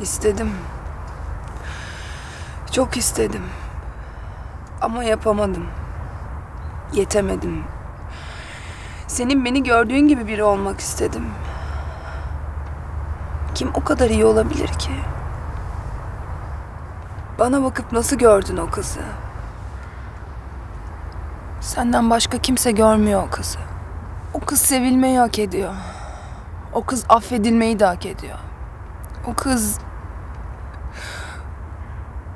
İstedim. Çok istedim. Ama yapamadım. Yetemedim. Senin beni gördüğün gibi biri olmak istedim. Kim o kadar iyi olabilir ki? Bana bakıp nasıl gördün o kızı? Senden başka kimse görmüyor o kızı. O kız sevilmeyi hak ediyor. O kız affedilmeyi de hak ediyor. O kız...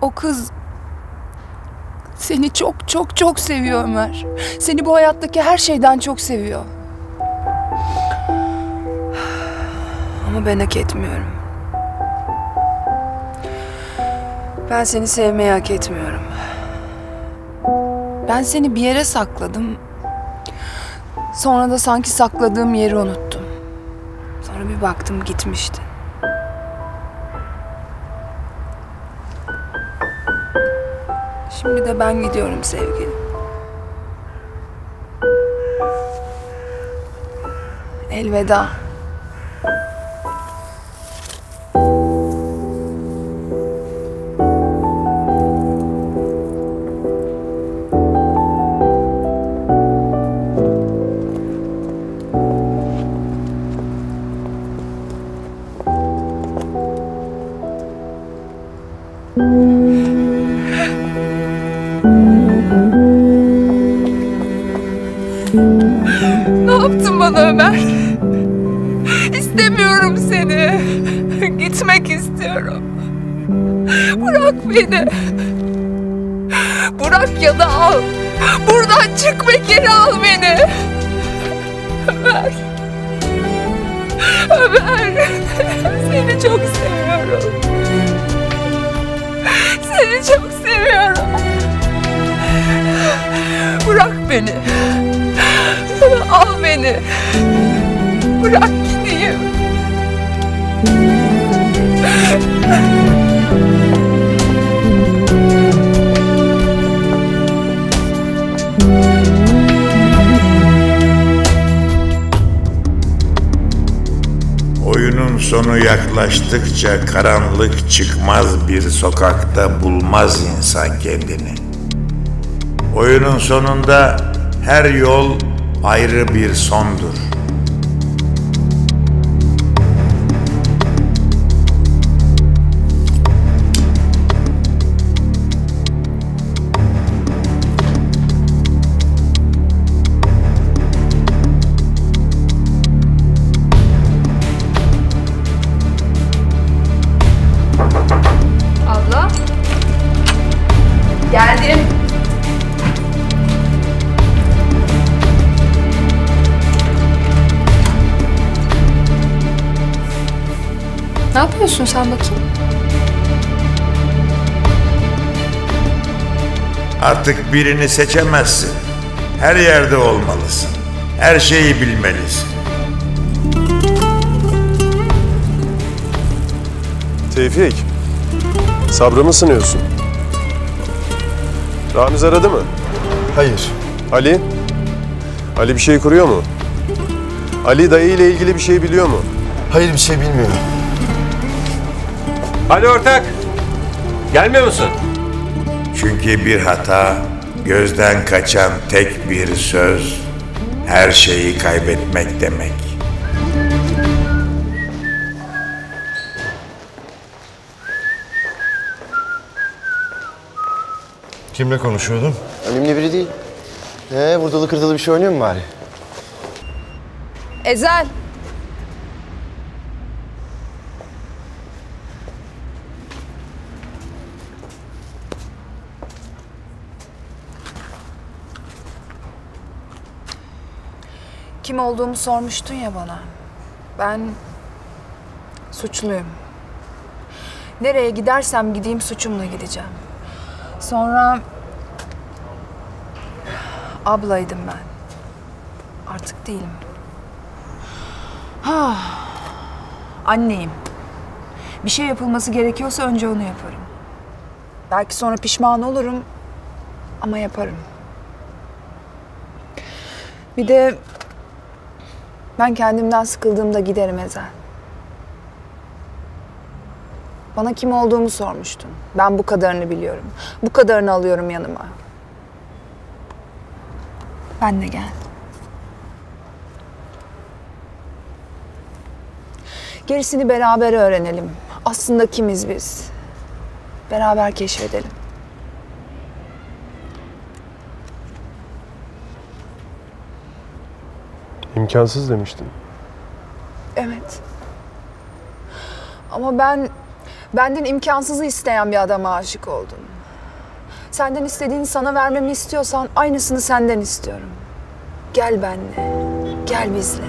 O kız... Seni çok çok çok seviyor Ömer. Seni bu hayattaki her şeyden çok seviyor. Ama ben hak etmiyorum. Ben seni sevmeyi hak etmiyorum. Ben seni bir yere sakladım. Sonra da sanki sakladığım yeri unuttum. Sonra bir baktım gitmişti. De ben gidiyorum sevgilim. Elveda. Beni. Bırak ya da al. Buradan çık ve geri al beni. Ömer. Ömer. Seni çok seviyorum. Seni çok seviyorum. Bırak beni. Al beni. Bırak gideyim. Sonu yaklaştıkça karanlık çıkmaz bir sokakta bulmaz insan kendini. Oyunun sonunda her yol ayrı bir sondur. Yapıyorsun sen bakayım? Artık birini seçemezsin. Her yerde olmalısın. Her şeyi bilmelisin. Tevfik, sabrımı sınıyorsun. Ramiz aradı mı? Hayır. Ali? Ali bir şey kuruyor mu? Ali dayı ile ilgili bir şey biliyor mu? Hayır bir şey bilmiyorum. Hadi ortak. Gelmiyor musun? Çünkü bir hata, gözden kaçan tek bir söz, her şeyi kaybetmek demek. Kimle konuşuyordun? Önemli biri değil. Ee, vurdulu kırdılı bir şey oynuyor mu bari? Ezel. Kim olduğumu sormuştun ya bana. Ben suçluyum. Nereye gidersem gideyim suçumla gideceğim. Sonra ablaydım ben. Artık değilim. Ha, anneyim. Bir şey yapılması gerekiyorsa önce onu yaparım. Belki sonra pişman olurum ama yaparım. Bir de ben kendimden sıkıldığımda giderim Ezel. Bana kim olduğumu sormuştun. Ben bu kadarını biliyorum. Bu kadarını alıyorum yanıma. Ben de gel. Gerisini beraber öğrenelim. Aslında kimiz biz? Beraber keşfedelim. İmkansız demiştin. Evet. Ama ben benden imkansızı isteyen bir adama aşık oldum. Senden istediğini sana vermemi istiyorsan aynısını senden istiyorum. Gel benle. Gel bizle.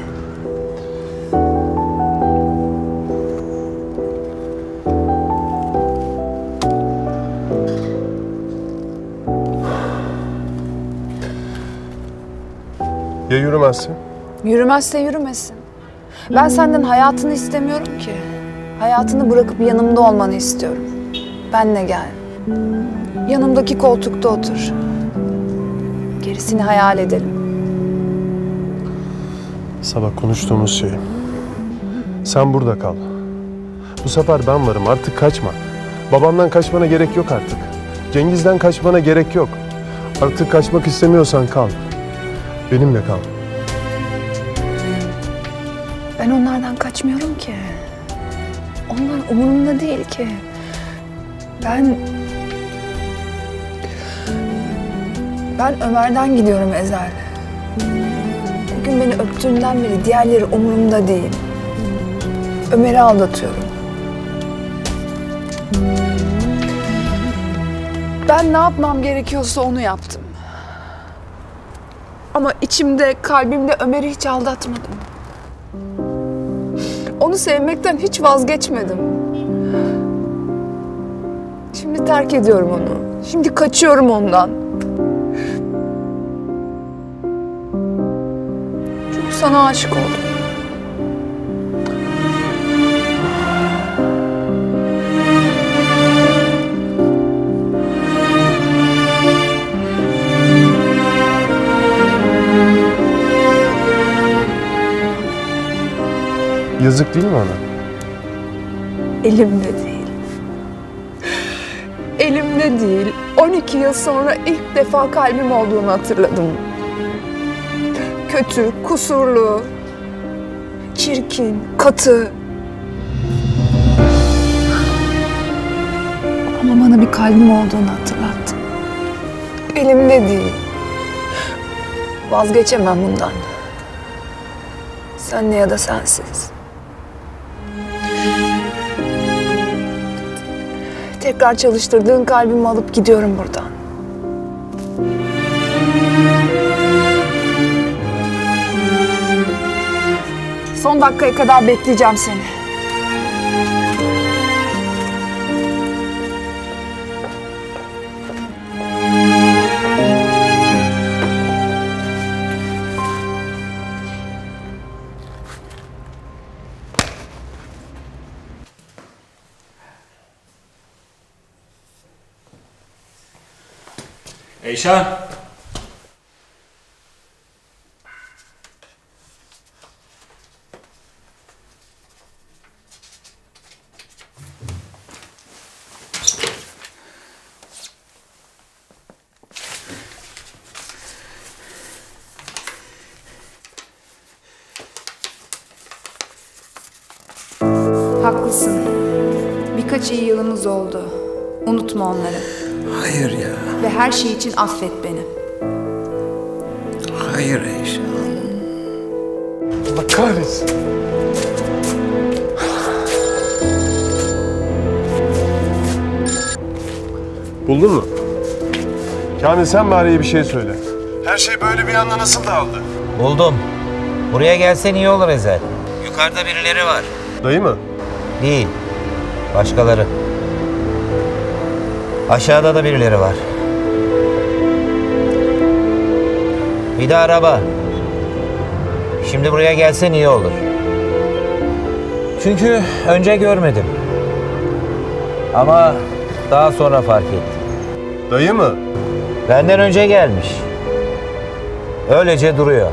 Ya yürümezsin? Yürümezse yürümesin. Ben senden hayatını istemiyorum ki. Hayatını bırakıp yanımda olmanı istiyorum. Benle gel. Yanımdaki koltukta otur. Gerisini hayal edelim. Sabah konuştuğumuz şey. Sen burada kal. Bu sefer ben varım artık kaçma. Babamdan kaçmana gerek yok artık. Cengiz'den kaçmana gerek yok. Artık kaçmak istemiyorsan kal. Benimle kal. Ben onlardan kaçmıyorum ki. Onlar umurumda değil ki. Ben... Ben Ömer'den gidiyorum Ezel. Bugün beni öptüğünden beri diğerleri umurumda değil. Ömer'i aldatıyorum. Ben ne yapmam gerekiyorsa onu yaptım. Ama içimde, kalbimde Ömer'i hiç aldatmadım. Onu sevmekten hiç vazgeçmedim. Şimdi terk ediyorum onu. Şimdi kaçıyorum ondan. Çünkü sana aşık oldum. Yazık değil mi ona? Elimde değil. Elimde değil. 12 yıl sonra ilk defa kalbim olduğunu hatırladım. Kötü, kusurlu, çirkin, katı. Ama bana bir kalbim olduğunu hatırlattı. Elimde değil. Vazgeçemem bundan. Senle ya da sensiz. Tekrar çalıştırdığın kalbimi alıp gidiyorum buradan. Son dakikaya kadar bekleyeceğim seni. Eyşan. Haklısın. Birkaç iyi yılımız oldu. Unutma onları. Hayır ya. Ve her şey için affet beni. Hayır Eyşan. Allah kahretsin. Buldun mu? Kamil sen bari bir şey söyle. Her şey böyle bir anda nasıl dağıldı? Buldum. Buraya gelsen iyi olur Ezel. Yukarıda birileri var. Dayı mı? Değil. Başkaları. Aşağıda da birileri var. Bir de araba. Şimdi buraya gelsen iyi olur. Çünkü önce görmedim. Ama daha sonra fark ettim. Dayı mı? Benden önce gelmiş. Öylece duruyor.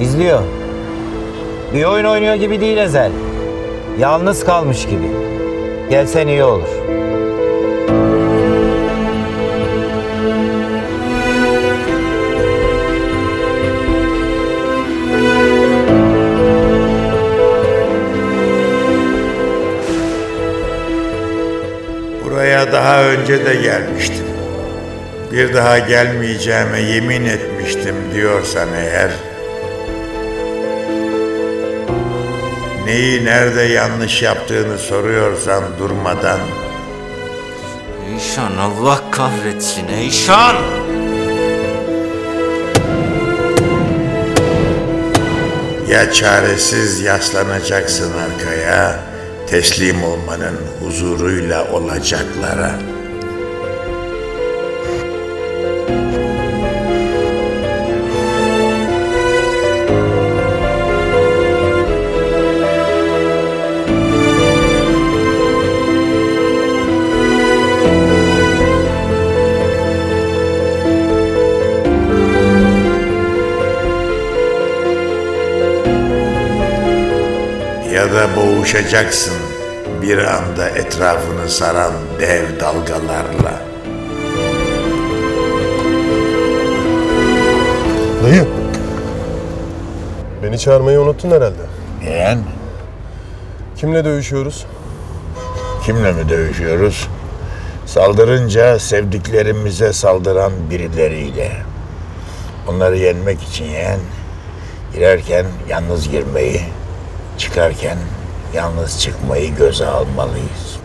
İzliyor. Bir oyun oynuyor gibi değil Ezel. Yalnız kalmış gibi. Gelsen iyi olur. Daha önce de gelmiştim. Bir daha gelmeyeceğime yemin etmiştim diyorsan eğer neyi nerede yanlış yaptığını soruyorsan durmadan Eyşan Allah kahretsin Eyşan! ya çaresiz yaslanacaksın arkaya teslim olmanın huzuruyla olacaklara. ya da boğuşacaksın bir anda etrafını saran dev dalgalarla. Dayı. Beni çağırmayı unuttun herhalde. Yeğen, Kimle dövüşüyoruz? kimle mi dövüşüyoruz? Saldırınca sevdiklerimize saldıran birileriyle. Onları yenmek için yeğen, girerken yalnız girmeyi, çıkarken yalnız çıkmayı göze almalıyız.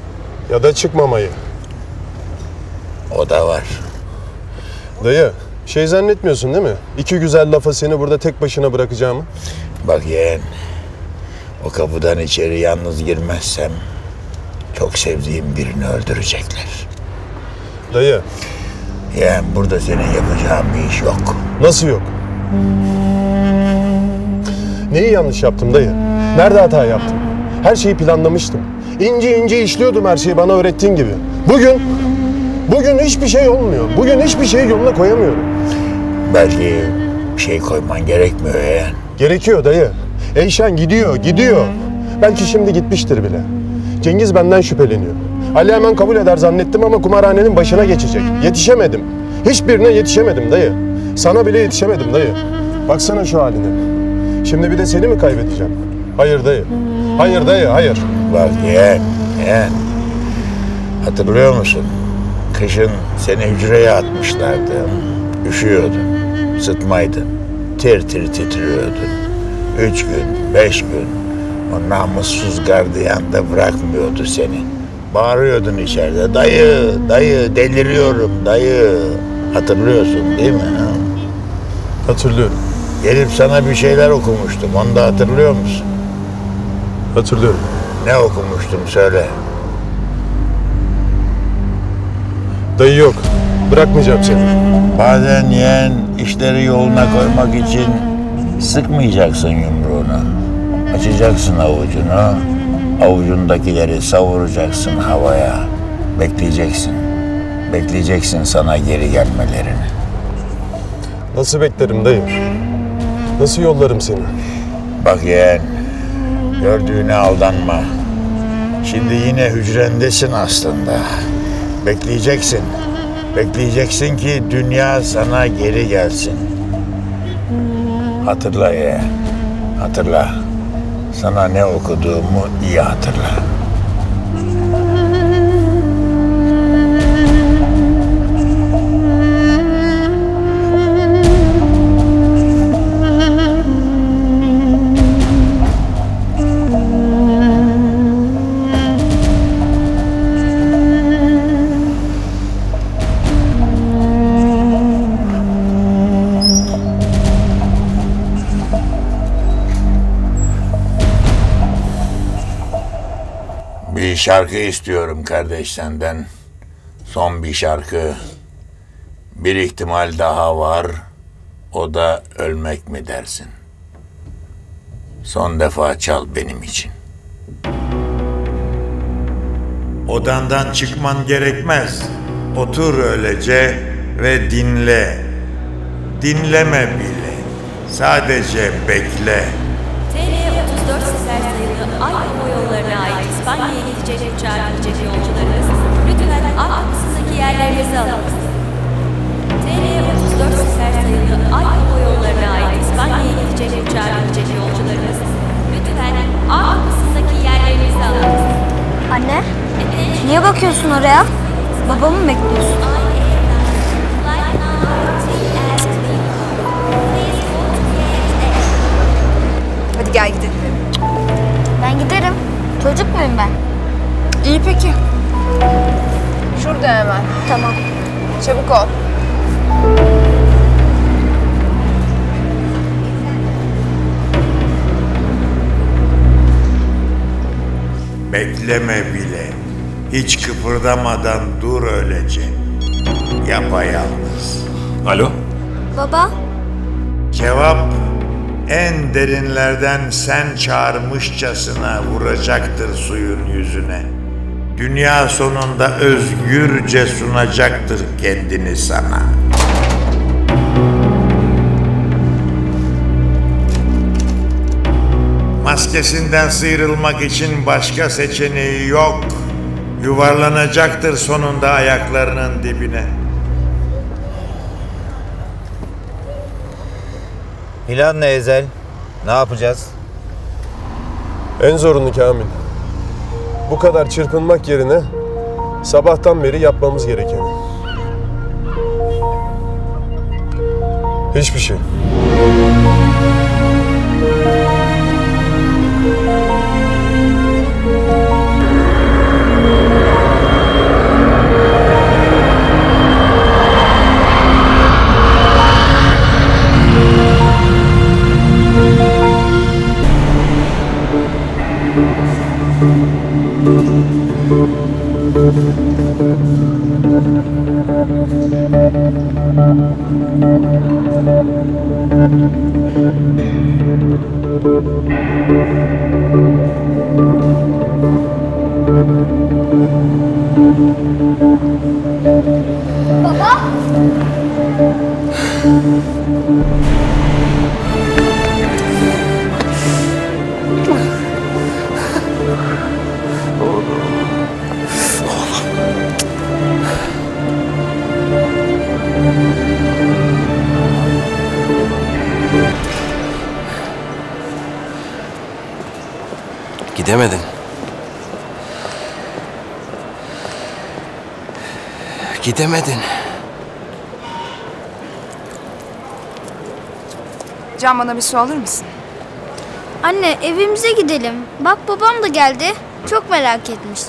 Ya da çıkmamayı. O da var. Dayı, şey zannetmiyorsun değil mi? İki güzel lafa seni burada tek başına bırakacağımı. Bak yeğen, o kapıdan içeri yalnız girmezsem çok sevdiğim birini öldürecekler. Dayı, Yeğen burada senin yapacağın bir iş yok. nasıl yok? Neyi yanlış yaptım dayı? Nerede hata yaptım? Her şeyi planlamıştım. İnce ince işliyordum her şeyi bana öğrettiğin gibi. Bugün, bugün hiçbir şey olmuyor. Bugün hiçbir şeyi yoluna koyamıyorum. Belki bir şey koyman gerekmiyor yeğen. Gerekiyor dayı. Eyşan gidiyor, gidiyor. Belki şimdi gitmiştir bile. Cengiz benden şüpheleniyor. Ali hemen kabul eder zannettim ama kumarhanenin başına geçecek. Yetişemedim. Hiçbirine yetişemedim dayı. Sana bile yetişemedim dayı. Baksana şu haline. Şimdi bir de seni mi kaybedeceğim? Hayır dayı. Hayır dayı, hayır. Bak yeğen, yeğen. Hatırlıyor musun? Kışın seni hücreye atmışlardı. Üşüyordun, sıtmaydın. Tir tir titriyordun. Üç gün, beş gün. O namussuz gardiyan da bırakmıyordu seni. Bağırıyordun içeride. Dayı, dayı, deliriyorum dayı. Hatırlıyorsun değil mi? ha? Hatırlıyorum. Gelip sana bir şeyler okumuştum. Onu da hatırlıyor musun? Hatırlıyorum. Ne okumuştum söyle. Dayı yok. Bırakmayacağım seni. Bazen yeğen işleri yoluna koymak için sıkmayacaksın yumruğunu. Açacaksın avucunu, avucundakileri savuracaksın havaya. Bekleyeceksin. Bekleyeceksin sana geri gelmelerini. Nasıl beklerim dayı? Nasıl yollarım seni? Bak yeğen, gördüğüne aldanma. Şimdi yine hücrendesin aslında. Bekleyeceksin. Bekleyeceksin ki dünya sana geri gelsin. Hatırla yeğen, hatırla. Sana ne okuduğumu iyi hatırla. Şarkı istiyorum kardeş senden. Son bir şarkı. Bir ihtimal daha var. O da ölmek mi dersin? Son defa çal benim için. Odandan çıkman gerekmez. Otur öylece ve dinle. Dinleme bile. Sadece bekle. Kapısındaki yerlerinizi alın. TR 34 sefer sayılı Ay Hava Yolları'na ait İspanya'ya gidecek uçağa gidecek yolcularınız lütfen A kapısındaki yerlerinizi alın. Anne, niye bakıyorsun oraya? Babamı mı bekliyorsun? Hadi gel gidelim. Ben giderim. Çocuk muyum ben? İyi peki. Şurada hemen. Tamam. Çabuk ol. Bekleme bile. Hiç kıpırdamadan dur öylece. Yapayalnız. Alo? Baba, Cevap en derinlerden sen çağırmışçasına vuracaktır suyun yüzüne. Dünya sonunda özgürce sunacaktır kendini sana. Maskesinden sıyrılmak için başka seçeneği yok. Yuvarlanacaktır sonunda ayaklarının dibine. Plan ne Ezel? Ne yapacağız? En zorunu Kamil. Bu kadar çırpınmak yerine sabahtan beri yapmamız gerekeni. Hiçbir şey. Gidemedin. Gidemedin. Can bana bir su alır mısın? anne evimize gidelim. Bak babam da geldi. Çok merak etmiş.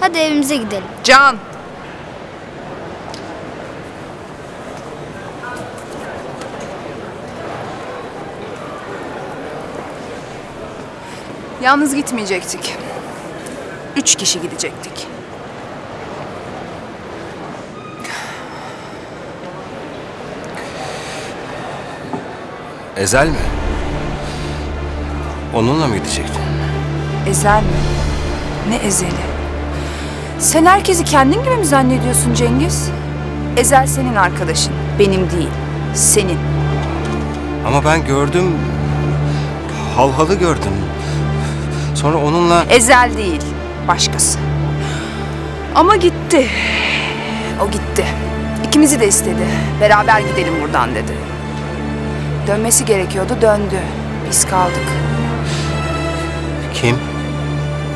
Hadi evimize gidelim. Can! Yalnız gitmeyecektik. Üç kişi gidecektik. Ezel mi? Onunla mı gidecektin? Ezel mi? Ne ezeli? Sen herkesi kendin gibi mi zannediyorsun Cengiz? Ezel senin arkadaşın, benim değil. Senin. Ama ben gördüm. Halhalı gördüm. Sonra onunla... Ezel değil, başkası. Ama gitti. O gitti. İkimizi de istedi. Beraber gidelim buradan dedi. Dönmesi gerekiyordu, döndü. Biz kaldık. Kim?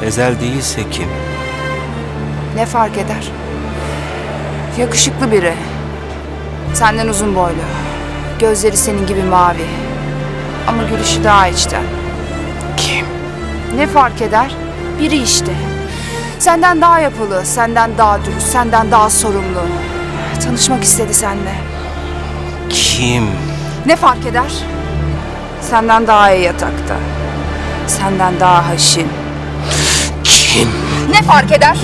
Ezel değilse kim? Ne fark eder? Yakışıklı biri. Senden uzun boylu. Gözleri senin gibi mavi. Ama gülüşü daha içten. Kim? Ne fark eder? Biri işte. Senden daha yapılı, senden daha dürüst, senden daha sorumlu. Tanışmak istedi seninle. Kim? Ne fark eder? Senden daha iyi yatakta. Senden daha haşin. Kim? Ne fark eder?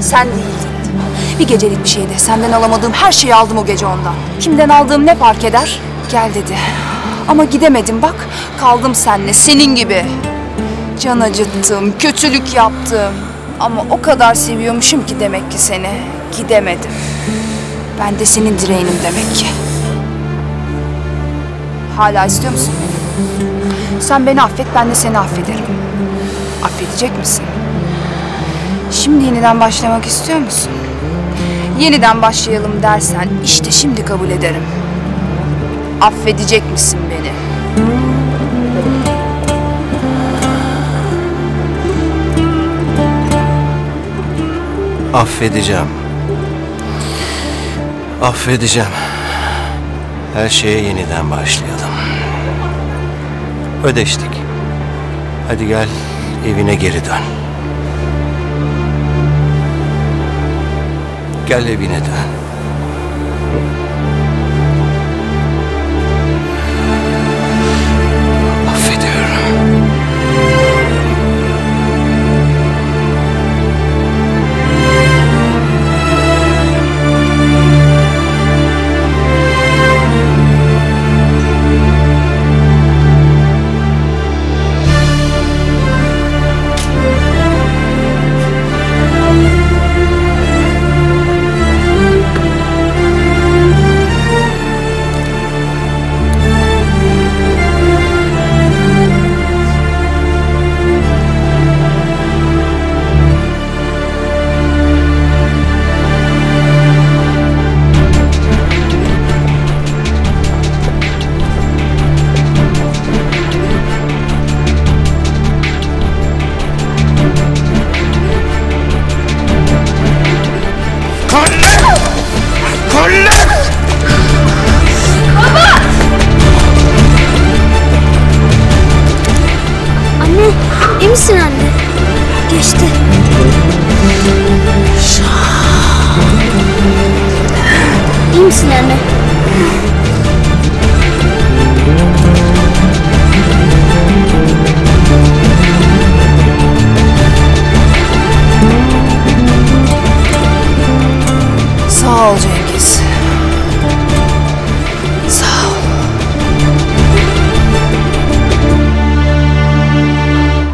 Sen değildin. Bir gecelik bir şeydi. Senden alamadığım her şeyi aldım o gece ondan. Kimden aldığım ne fark eder? Gel dedi. Ama gidemedim bak. Kaldım seninle senin gibi. Can acıttım, kötülük yaptım. Ama o kadar seviyormuşum ki demek ki seni. Gidemedim. Ben de senin direğinim demek ki. Hala istiyor musun beni? Sen beni affet, ben de seni affederim. Affedecek misin? Şimdi yeniden başlamak istiyor musun? Yeniden başlayalım dersen işte şimdi kabul ederim. Affedecek misin beni? Affedeceğim. Affedeceğim. Her şeye yeniden başlayalım. Ödeştik. Hadi gel evine geri dön. Gel evine dön.